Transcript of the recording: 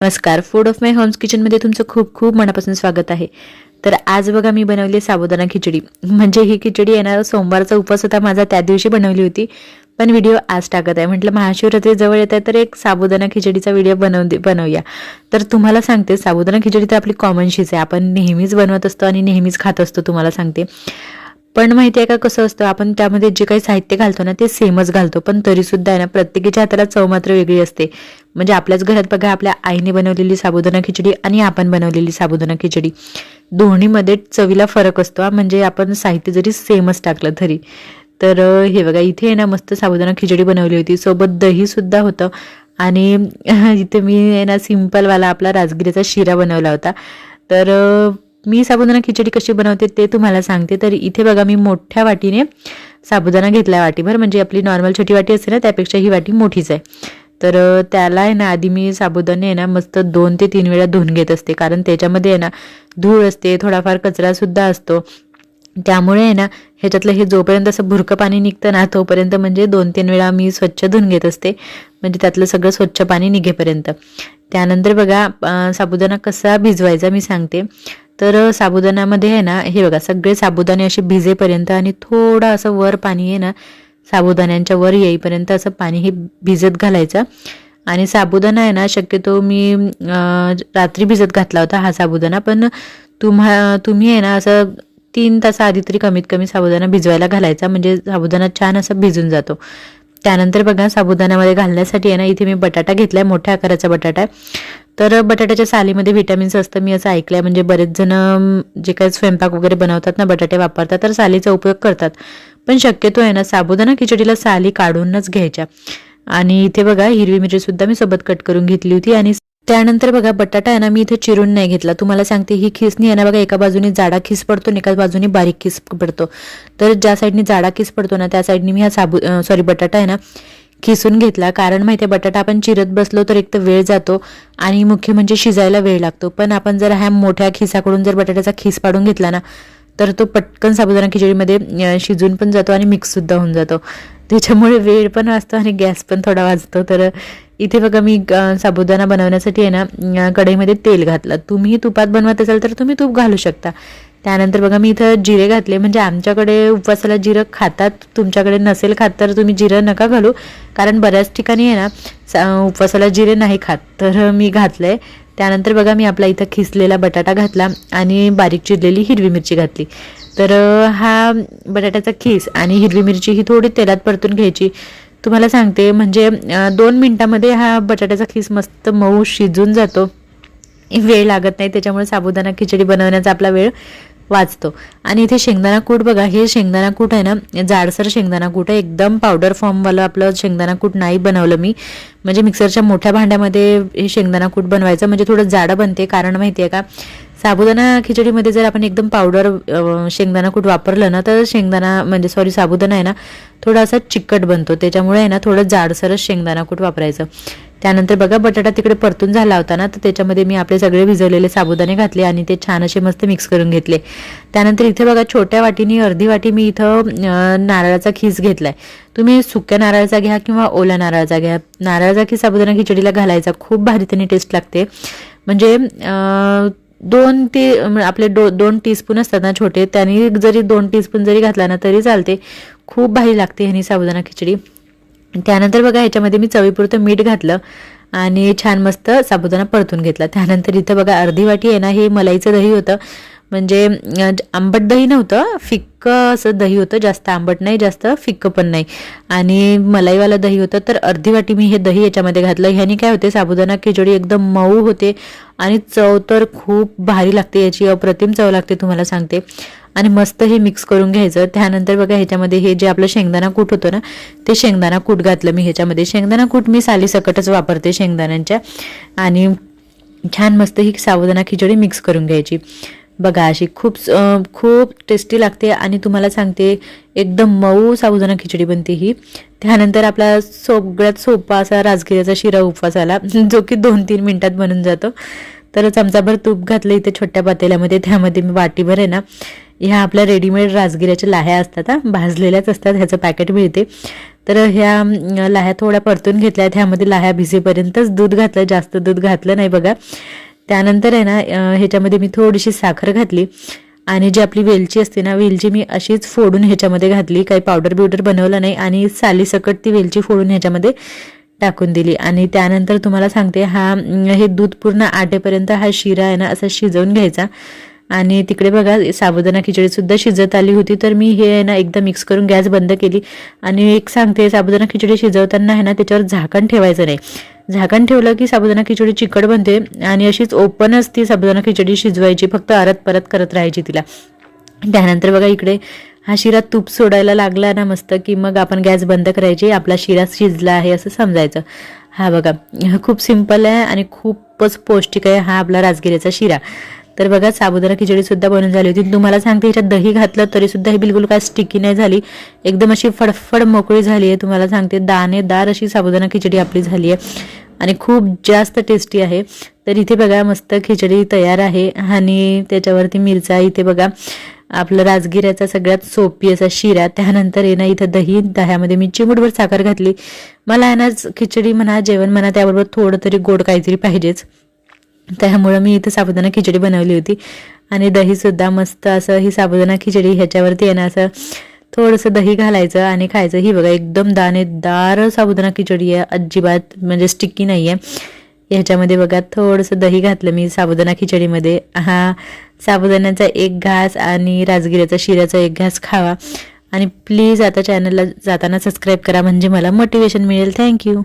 नमस्कार. Food of my homes किचनमध्ये तुमचं खूप खूप मनापासून स्वागत आहे. तर आज बघा मी बनवली साबुदाणा खिचडी. म्हणजे ही खिचडी येणार सोमवारचा उपवास होता माझा त्या दिवशी बनवली होती. पण व्हिडिओ आज टाकत आहे. म्हटलं महाशिवरात्री जवळ येत आहे तर एक साबुदाणा खिचडीचा व्हिडिओ बनव बनवूया. तर तुम्हाला सांगते साबुदाणा खिचडी तर आपली कॉमनशीच आहे. आपण नेहमीच बनवत असतो आणि नेहमीच खात असतो तुम्हाला सांगते. पण माहिती आहे का कसं असतं आपण त्यामध्ये जे काही साहित्य घालतो ना ते सेमच घालतो. पण तरी सुद्धा आहे ना प्रत्येकीच्या हाताला चव मात्र वेगळी असते. म्हणजे आपल्याच घरात बघा आपल्या आईने बनवलेली साबुदाणा खिचडी आणि आपण बनवलेली साबुदाणा खिचडी. दोन्हीमध्ये चवीला फरक असतो म्हणजे आपण साहित्य जरी सेमच टाकलं तरी. तर हे बघा इथे आहे ना मस्त साबुदाणा खिचडी बनवली होती. सोबत दही सुद्धा होतं. आणि इथे मी आहे ना सिम्पलवाला आपला राजगिरीचा शिरा बनवला होता. तर मी साबुदाणा खिचडी कशी बनवते ते तुम्हाला सांगते. तर इथे बघा मी मोठ्या वाटीने साबुदाणा घेतला वाटीभर. म्हणजे आपली नॉर्मल छोटी वाटी असते ना त्यापेक्षा ही वाटी मोठीच आहे. तर त्याला आहे ना आधी मी साबुदाणे आहे ना मस्त दोन ते तीन वेळा धुवून घेत असते. कारण त्याच्यामध्ये आहे ना धूळ असते थोडाफार कचरासुद्धा असतो. त्यामुळे आहे ना ह्याच्यातलं हे जोपर्यंत असं भुरकं पाणी निघतं ना तोपर्यंत म्हणजे दोन तीन वेळा मी स्वच्छ धुवून घेत असते. म्हणजे त्यातलं सगळं स्वच्छ पाणी निघेपर्यंत. त्यानंतर बघा साबुदाणा कसा भिजवायचा मी सांगते. तर साबुदाण्यामध्ये आहे ना हे बघा सगळे साबुदाणे असे भिजेपर्यंत आणि थोडं असं वर पाणी आहे ना साबुदाण्यांच्या वर येईपर्यंत असं पाणी हे भिजत घालायचं. आणि साबुदाणा आहे ना शक्यतो मी रात्री भिजत घातला होता हा साबुदाणा पण तुम्हा तुम्ही आहे ना असं तीन तासाआधी तरी कमीत कमी साबुदाणा भिजवायला घालायचा म्हणजे साबुदाणा छान असं भिजून जातो. त्यानंतर बघा साबुदाण्यामध्ये घालण्यासाठी आहे ना इथे मी बटाटा घेतलाय मोठ्या आकाराचा बटाटा तर बटाट्याच्या सालीमध्ये व्हिटॅमिन्स असतं मी असं ऐकलंय. म्हणजे बरेच जण जे काही स्वयंपाक वगैरे बनवतात ना बटाटे वापरतात तर सालीचा उपयोग करतात. पण शक्यतो आहे ना साबुदाणा खिचडीला साली काढूनच घ्यायच्या. आणि इथे बघा हिरवी मिरची सुद्धा मी सोबत कट करून घेतली होती. आणि त्यानंतर बघा बटाटा आहे ना मी इथे चिरून नाही घेतला. तुम्हाला सांगते ही खिसणी आहे ना बघा एका बाजूने जाडा खिस पडतो आणि एका बाजूने बारीक खिस पडतो. तर ज्या साईडनी जाडा खिस पडतो ना त्या साईडनी मी हा साबू सॉरी बटाटा आहे ना खिसून घेतला. कारण माहिती आहे बटाटा आपण चिरत बसलो तर एक तर वेळ जातो आणि मुख्य म्हणजे शिजायला वेळ लागतो. पण आपण जर ह्या मोठ्या खिसाकडून जर बटाट्याचा खिस पाडून घेतला ना तर तो पटकन साबुदाणा खिचडीमध्ये शिजून पण जातो आणि मिक्ससुद्धा होऊन जातो. त्याच्यामुळे वेळ पण वाचतो आणि गॅस पण थोडा वाचतो. तर इथे बघा मी साबुदाणा बनवण्यासाठी आहे ना कढईमध्ये तेल घातलं. तुम्ही तुपात बनवत असाल तर तुम्ही तूप घालू शकता. त्यानंतर बघा मी इथं जिरे घातले. म्हणजे आमच्याकडे उपवासाला जिरं खातात तुमच्याकडे नसेल खात तर तुम्ही जिरं नका घालू. कारण बऱ्याच ठिकाणी आहे ना सा- उपवासाला जिरे नाही खात. तर मी घातलंय. त्यानंतर बघा मी आपला इथं खिसलेला बटाटा घातला आणि बारीक चिरलेली हिरवी मिरची घातली. तर हा बटाट्याचा खीस आणि हिरवी मिरची ही थोडी तेलात परतून घ्यायची. तुम्हाला सांगते म्हणजे दोन मिनटामध्ये हा बटाट्याचा खीस मस्त मऊ शिजून जातो. वेळ लागत नाही त्याच्यामुळे साबुदाणा खिचडी बनवण्याचा आपला वेळ वाचतो. आणि इथे शेंगदाणा कूट बघा हे शेंगदाणा कूट आहे ना जाडसर शेंगदाणा कूट आहे. एकदम पावडर फॉर्मवालं आपलं शेंगदाणा कूट नाही बनवलं मी. म्हणजे मिक्सरच्या मोठ्या भांड्यामध्ये हे शेंगदाणा कूट बनवायचं. म्हणजे थोडं जाडं बनते कारण माहिती आहे का साबुदाणा खिचडीमध्ये जर आपण एकदम पावडर शेंगदाणा कूट वापरलं ना तर शेंगदाणा म्हणजे सॉरी साबुदाणा आहे ना थोडासा चिकट बनतो. त्याच्यामुळे आहे ना थोडं जाडसरच शेंगदाणा कूट वापरायचं. त्यानंतर बघा बटाटा तिकडे परतून झाला होता ना तर त्याच्यामध्ये मी आपले सगळे भिजवलेले साबुदाणे घातले आणि ते छान असे मस्त मिक्स करून घेतले. त्यानंतर इथे बघा छोट्या वाटीनी अर्धी वाटी मी इथं नारळाचा खीस घेतलाय. तुम्ही सुक्या नारळाचा घ्या किंवा ओल्या नारळाचा घ्या. नारळाचा खीस साबुदाणा खिचडीला घालायचा खूप भारी त्याने टेस्ट लागते. म्हणजे दोन ते म्हणजे आपले दो दोन टीस्पून असतात ना छोटे त्यांनी जरी दोन टीस्पून जरी घातला ना तरी चालते. खूप भारी लागते ह्यानी साबुदाणा खिचडी. त्यानंतर बघा ह्याच्यामध्ये मी चवीपुरतं मीठ घातलं आणि छान मस्त साबुदाणा परतून घेतला. त्यानंतर इथं बघा अर्धी वाटी आहे ना हे मलाईचं दही होतं. म्हणजे आंबट दही नव्हतं फिक्कं असं दही होतं जास्त आंबट नाही जास्त फिक्कं पण नाही. आणि मलाईवालं दही होतं तर अर्धी वाटी मी हे दही याच्यामध्ये घातलं. ह्याने काय होते साबुदाणा खिचडी एकदम मऊ होते आणि चव तर खूप भारी लागते याची अप्रतिम चव लागते तुम्हाला सांगते. आणि मस्त हे मिक्स करून घ्यायचं. त्यानंतर बघा ह्याच्यामध्ये हे जे आपलं शेंगदाणा कूट होतं ना ते शेंगदाणा कूट घातलं मी ह्याच्यामध्ये. शेंगदाणा कूट मी सालीसकटच वापरते शेंगदाण्यांच्या. आणि छान मस्त ही साबुदाणा खिचडी मिक्स करून घ्यायची. बघा अशी खूप खूप टेस्टी लागते आणि तुम्हाला सांगते एकदम मऊ साबुदाणा खिचडी बनते ही. त्यानंतर आपला सगळ्यात सोपा असा राजगिऱ्याचा शिरा उपवास आला जो की दोन तीन मिनटात बनून जातो. तर चमचाभर तूप घातलं इथे छोट्या पातेल्यामध्ये त्यामध्ये मी वाटीभर आहे ना ह्या आपल्या रेडीमेड राजगिऱ्याच्या लाह्या असतात हा भाजलेल्याच असतात ह्याचं पॅकेट मिळते. तर ह्या लाह्या थोड्या परतून घेतल्या ह्यामध्ये लाह्या भिजेपर्यंतच दूध घातलं जास्त दूध घातलं नाही बघा. त्यानंतर आहे ना ह्याच्यामध्ये मी थोडीशी साखर घातली. आणि जी आपली वेलची असते ना वेलची मी अशीच फोडून ह्याच्यामध्ये घातली. काही पावडर बिवडर बनवलं नाही आणि सालीसकट ती वेलची फोडून ह्याच्यामध्ये टाकून दिली. आणि त्यानंतर तुम्हाला सांगते हा हे दूध पूर्ण आटेपर्यंत हा शिरा आहे ना असा शिजवून घ्यायचा. आणि तिकडे बघा साबुदाणा खिचडीसुद्धा शिजत आली होती तर मी हे आहे ना एकदा मिक्स करून गॅस बंद केली. आणि एक सांगते साबुदाणा खिचडी शिजवताना आहे ना त्याच्यावर झाकण ठेवायचं नाही. झाकण ठेवलं की साबुदाणा खिचडी चिकट बनते आणि अशीच ओपनच ती साबुदाणा खिचडी शिजवायची फक्त आरत परत करत राहायची तिला. त्यानंतर बघा इकडे हा शिरा तूप सोडायला लागला ना मस्त की मग आपण गॅस बंद करायची आपला शिरा शिजला आहे असं समजायचं. हा बघा खूप सिंपल आहे आणि खूपच पौष्टिक आहे हा आपला राजगिरीचा शिरा. तर बघा साबुदाणा खिचडी सुद्धा बनवून झाली होती. तुम्हाला सांगते ह्याच्यात दही घातलं तरी सुद्धा ही बिलकुल काय स्टिकी नाही झाली. एकदम अशी फडफड मोकळी झाली आहे तुम्हाला सांगते दाणेदार अशी साबुदाणा खिचडी आपली झाली आहे. आणि खूप जास्त टेस्टी आहे. तर इथे बघा मस्त खिचडी तयार आहे. आणि त्याच्यावरती मिरचा इथे बघा आपलं राजगिऱ्याचा सगळ्यात सोपी असा शिरा. त्यानंतर आहे ना इथं दही दह्यामध्ये मी चिमूटभर साखर घातली. मला आहे ना खिचडी म्हणा जेवण म्हणा त्याबरोबर थोडं तरी गोड काहीतरी पाहिजेच. त्यामुळं मी इथं साबुदाणा खिचडी बनवली होती. आणि दहीसुद्धा मस्त असं ही साबुदाणा खिचडी ह्याच्यावरती आहे ना असं थोडंसं दही घालायचं आणि खायचं. ही बघा एकदम दाणेदार साबुदाणा खिचडी आहे. अजिबात म्हणजे स्टिकी नाही आहे ह्याच्यामध्ये बघा थोडंसं दही घातलं मी साबुदाणा खिचडीमध्ये. हा साबुदाण्याचा एक घास आणि राजगिऱ्याचा शिऱ्याचा एक घास खावा. आणि प्लीज आता चॅनलला जाताना सबस्क्राईब करा. म्हणजे मला मोटिवेशन मिळेल. थँक्यू